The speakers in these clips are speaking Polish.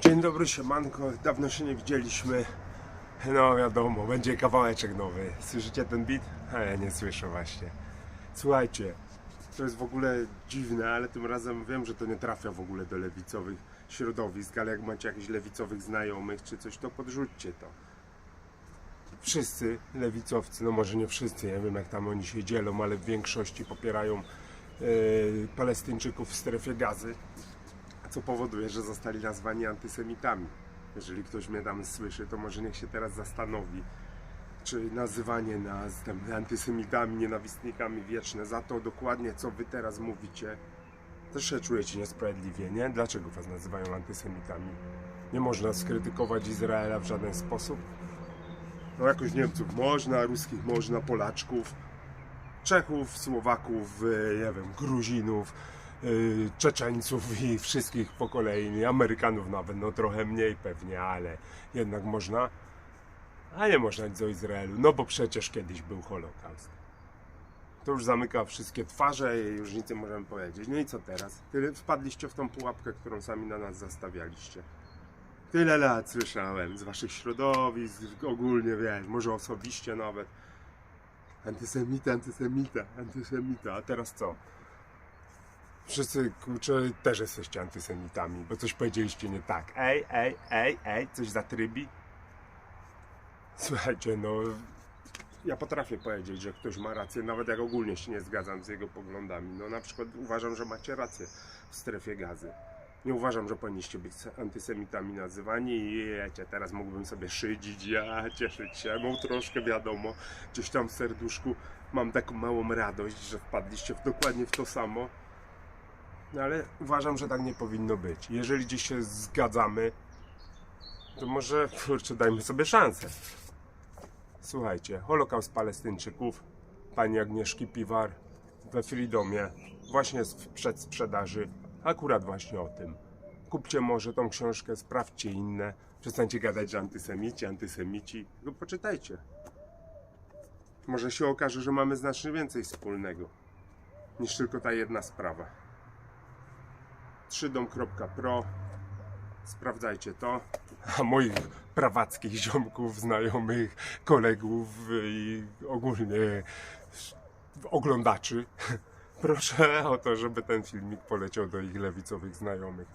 Dzień dobry, siemanko. Dawno się nie widzieliśmy. No wiadomo, będzie kawałeczek nowy. Słyszycie ten beat? A ja nie słyszę właśnie. Słuchajcie, to jest w ogóle dziwne, ale tym razem wiem, że to nie trafia w ogóle do lewicowych środowisk, ale jak macie jakichś lewicowych znajomych czy coś, to podrzućcie to. Wszyscy lewicowcy, no może nie wszyscy, nie wiem jak tam oni się dzielą, ale w większości popierają e, Palestyńczyków w strefie gazy co powoduje, że zostali nazwani antysemitami. Jeżeli ktoś mnie tam słyszy, to może niech się teraz zastanowi, czy nazywanie nas tam antysemitami, nienawistnikami wieczne za to dokładnie, co wy teraz mówicie, też się czujecie niesprawiedliwie, nie? Dlaczego was nazywają antysemitami? Nie można skrytykować Izraela w żaden sposób. No jakoś Niemców można, ruskich można, Polaczków, Czechów, Słowaków, y, nie wiem, Gruzinów, Czeczeńców i wszystkich po kolei, Amerykanów nawet, no trochę mniej pewnie, ale jednak można. A nie można nic o Izraelu, no bo przecież kiedyś był Holokaust. To już zamyka wszystkie twarze i już nic nie możemy powiedzieć. No i co teraz? Tyle wpadliście w tą pułapkę, którą sami na nas zastawialiście. Tyle lat słyszałem z waszych środowisk, ogólnie wiesz, może osobiście nawet. Antysemita, antysemita, antysemita, a teraz co? Wszyscy, kurczę, też jesteście antysemitami, bo coś powiedzieliście nie tak. Ej, ej, ej, ej, coś zatrybi? Słuchajcie, no, ja potrafię powiedzieć, że ktoś ma rację, nawet jak ogólnie się nie zgadzam z jego poglądami. No na przykład uważam, że macie rację w strefie gazy. Nie uważam, że powinniście być antysemitami nazywani i wiecie, teraz mógłbym sobie szydzić, ja cieszyć się, no troszkę wiadomo, gdzieś tam w serduszku mam taką małą radość, że wpadliście w, dokładnie w to samo. No ale uważam, że tak nie powinno być. Jeżeli gdzieś się zgadzamy, to może, kurczę, dajmy sobie szansę. Słuchajcie, Holokaust Palestyńczyków, pani Agnieszki Piwar we Freedomie, właśnie jest w przedsprzedaży, akurat właśnie o tym. Kupcie może tą książkę, sprawdźcie inne, przestańcie gadać, że antysemici, antysemici, no poczytajcie. Może się okaże, że mamy znacznie więcej wspólnego niż tylko ta jedna sprawa. 3dom.pro Sprawdzajcie to. A moich prawackich ziomków, znajomych, kolegów i ogólnie oglądaczy proszę o to, żeby ten filmik poleciał do ich lewicowych znajomych.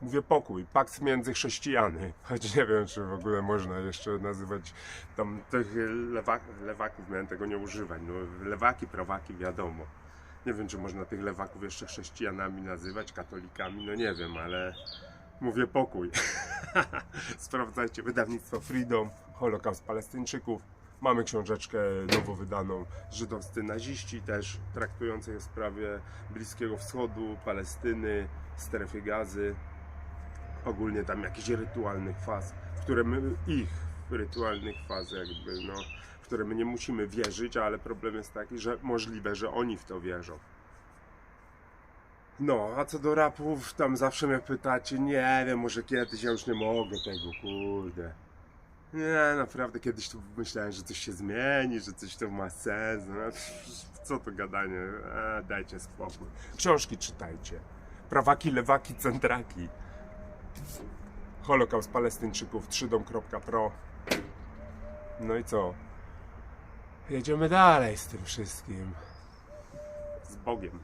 Mówię pokój, pakt między chrześcijany. Choć nie wiem, czy w ogóle można jeszcze nazywać tam tych lewak, lewaków, miałem tego nie używać. No, lewaki, prawaki, wiadomo. Nie wiem, czy można tych lewaków jeszcze chrześcijanami nazywać, katolikami, no nie wiem, ale mówię pokój. Sprawdzajcie wydawnictwo Freedom, Holokaust Palestyńczyków. Mamy książeczkę nowo wydaną Żydowscy naziści też, traktującej o sprawie Bliskiego Wschodu, Palestyny, strefy gazy. Ogólnie tam jakichś rytualnych faz, które my, ich rytualnych faz jakby, no, w które my nie musimy wierzyć, ale problem jest taki, że możliwe, że oni w to wierzą. No, a co do rapów, tam zawsze mnie pytacie, nie wiem, może kiedyś ja już nie mogę tego, kurde. Nie, naprawdę kiedyś tu myślałem, że coś się zmieni, że coś to ma sens. No, co to gadanie? E, dajcie spokój. Książki czytajcie. Prawaki, lewaki, centraki. Holokaust Palestyńczyków, 3dom.pro. No i co? Jedziemy dalej z tym wszystkim. Z Bogiem.